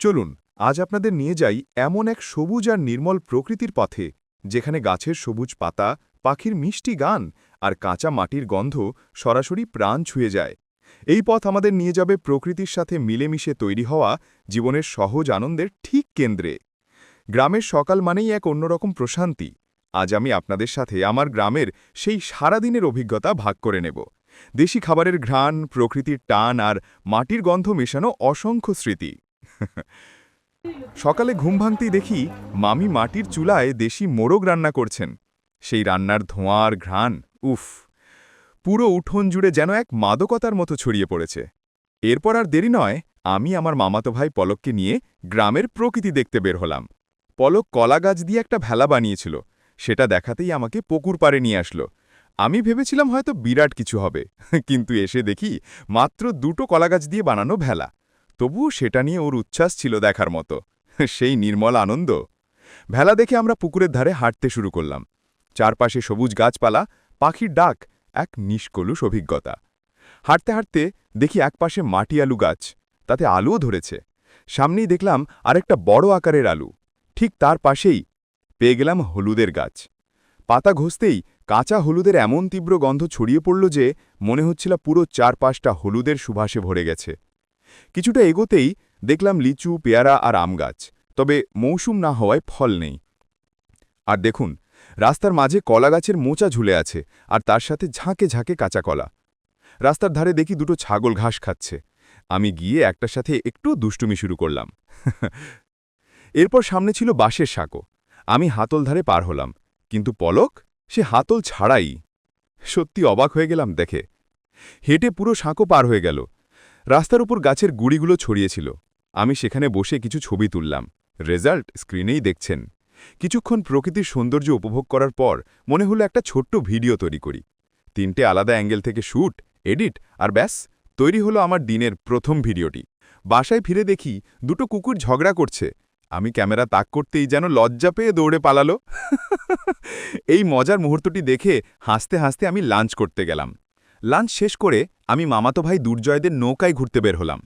চলুন, আজ আপনাদের নিয়ে যাই এমন এক সবুজ আর নির্মল প্রকৃতির পথে, যেখানে গাছের সবুজ পাতা, পাখির মিষ্টি গান আর কাঁচা মাটির গন্ধ সরাসরি প্রাণ ছুঁয়ে যায়। এই পথ আমাদের নিয়ে যাবে প্রকৃতির সাথে মিলেমিশে তৈরি হওয়া জীবনের সহজ আনন্দের ঠিক কেন্দ্রে। গ্রামের সকাল মানেই এক অন্যরকম প্রশান্তি। আজ আমি আপনাদের সাথে আমার গ্রামের সেই সারাদিনের অভিজ্ঞতা ভাগ করে নেব। দেশি খাবারের ঘ্রাণ, প্রকৃতির টান আর মাটির গন্ধ মেশানো অসংখ্য স্মৃতি। সকালে ঘুম ভাঙতেই দেখি মামি মাটির চুলায় দেশি মোরগ রান্না করছেন। সেই রান্নার ধোঁয়ার ঘ্রাণ, উফ, পুরো উঠোন জুড়ে যেন এক মাদকতার মতো ছড়িয়ে পড়েছে। এরপর আর দেরি নয়, আমি আমার মামাতো ভাই পলককে নিয়ে গ্রামের প্রকৃতি দেখতে বের হলাম। পলক কলা গাছ দিয়ে একটা ভেলা বানিয়েছিল, সেটা দেখাতেই আমাকে পুকুর পাড়ে নিয়ে আসলো। আমি ভেবেছিলাম হয়তো বিরাট কিছু হবে, কিন্তু এসে দেখি মাত্র দুটো কলাগাছ দিয়ে বানানো ভেলা। তবুও সেটা নিয়ে ওর উচ্ছ্বাস ছিল দেখার মতো। সেই নির্মল আনন্দ। ভেলা দেখে আমরা পুকুরের ধারে হাঁটতে শুরু করলাম। চারপাশে সবুজ গাছপালা, পাখির ডাক, এক নিষ্কলুষ অভিজ্ঞতা। হাঁটতে হাঁটতে দেখি একপাশে মাটি আলু গাছ, তাতে আলুও ধরেছে। সামনেই দেখলাম আরেকটা বড় আকারের আলু। ঠিক তার পাশেই পেয়ে গেলাম হলুদের গাছ। পাতা ঘষতেই কাঁচা হলুদের এমন তীব্র গন্ধ ছড়িয়ে পড়ল যে মনে হচ্ছিল পুরো চারপাশটা হলুদের সুভাষে ভরে গেছে। কিছুটা এগোতেই দেখলাম লিচু, পেয়ারা আর আম গাছ, তবে মৌসুম না হওয়ায় ফল নেই। আর দেখুন, রাস্তার মাঝে কলা গাছের মোচা ঝুলে আছে আর তার সাথে ঝাঁকে ঝাঁকে কাঁচা কলা। রাস্তার ধারে দেখি দুটো ছাগল ঘাস খাচ্ছে। আমি গিয়ে একটার সাথে একটু দুষ্টুমি শুরু করলাম। এরপর সামনে ছিল বাঁশের সাঁকো। আমি হাতল ধারে পার হলাম, কিন্তু পলক সে হাতল ছাড়াই। সত্যি অবাক হয়ে গেলাম দেখে। হেঁটে পুরো সাঁকো পার হয়ে গেল। রাস্তার উপর গাছের গুড়িগুলো ছড়িয়েছিল। আমি সেখানে বসে কিছু ছবি তুললাম। রেজাল্ট স্ক্রিনেই দেখছেন। কিছুক্ষণ প্রকৃতির সৌন্দর্য উপভোগ করার পর মনে হলো একটা ছোট্ট ভিডিও তৈরি করি। তিনটে আলাদা অ্যাঙ্গেল থেকে শ্যুট এডিট আর ব্যাস, তৈরি হলো আমার দিনের প্রথম ভিডিওটি। বাসায় ফিরে দেখি দুটো কুকুর ঝগড়া করছে। আমি ক্যামেরা তাক করতেই যেন লজ্জা পেয়ে দৌড়ে পালালো। এই মজার মুহূর্তটি দেখে হাসতে হাসতে আমি লাঞ্চ করতে গেলাম। লাঞ্চ শেষ করে আমি মামাতো ভাই দুর্জয়দের নৌকায় ঘুরতে বের হলাম।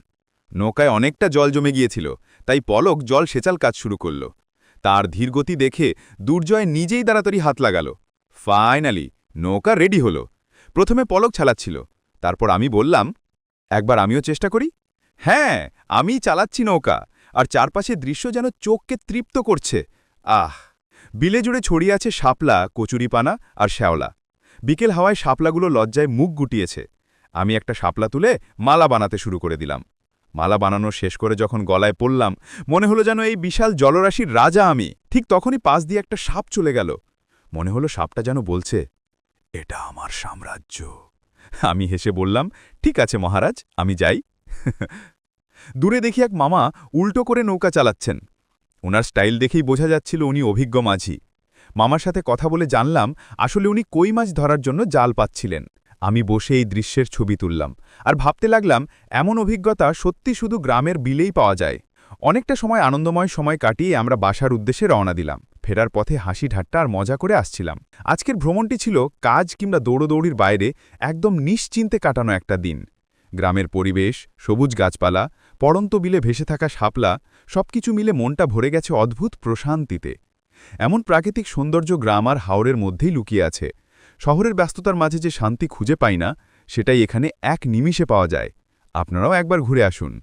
নৌকায় অনেকটা জল জমে গিয়েছিল, তাই পলক জল সেচাল কাজ শুরু করল। তার ধীরগতি দেখে দুর্জয় নিজেই তাড়াতাড়ি হাত লাগাল। ফাইনালি নৌকা রেডি হল। প্রথমে পলক চালাচ্ছিল, তারপর আমি বললাম, একবার আমিও চেষ্টা করি? হ্যাঁ আমি চালাচ্ছি নৌকা, আর চারপাশে দৃশ্য যেন চোখকে তৃপ্ত করছে। আহ, বিলে জুড়ে ছড়িয়ে আছে শাপলা, কচুরিপানা আর শ্যাওলা। বিকেল হাওয়ায় শাপলাগুলো লজ্জায় মুখ গুটিয়েছে। আমি একটা শাপলা তুলে মালা বানাতে শুরু করে দিলাম। মালা বানানো শেষ করে যখন গলায় পড়লাম, মনে হলো যেন এই বিশাল জলরাশির রাজা আমি। ঠিক তখনই পাশ দিয়ে একটা সাপ চলে গেল। মনে হলো সাপটা যেন বলছে, এটা আমার সাম্রাজ্য। আমি হেসে বললাম, ঠিক আছে মহারাজ, আমি যাই। দূরে দেখি এক মামা উল্টো করে নৌকা চালাচ্ছেন। ওনার স্টাইল দেখেই বোঝা যাচ্ছিল উনি অভিজ্ঞ মাঝি। মামার সাথে কথা বলে জানলাম আসলে উনি কই মাছ ধরার জন্য জাল পাচ্ছিলেন। আমি বসে এই দৃশ্যের ছবি তুললাম আর ভাবতে লাগলাম, এমন অভিজ্ঞতা সত্যি শুধু গ্রামের বিলেই পাওয়া যায়। অনেকটা সময় আনন্দময় সময় কাটিয়ে আমরা বাসার উদ্দেশ্যে রওনা দিলাম। ফেরার পথে হাসি ঠাট্টা আর মজা করে আসছিলাম। আজকের ভ্রমণটি ছিল কাজ কিংবা দৌড়োদৌড়ির বাইরে একদম নিশ্চিন্তে কাটানো একটা দিন। গ্রামের পরিবেশ, সবুজ গাছপালা, পড়ন্ত বিলে ভেসে থাকা শাপলা, সবকিছু মিলে মনটা ভরে গেছে অদ্ভুত প্রশান্তিতে। এমন প্রাকৃতিক সৌন্দর্য গ্রাম আর হাওড়ের মধ্যেই লুকিয়ে আছে। শহরের ব্যস্ততার মাঝে যে শান্তি খুঁজে পাই না, সেটাই এখানে এক নিমিষে পাওয়া যায়। আপনারাও একবার ঘুরে আসুন।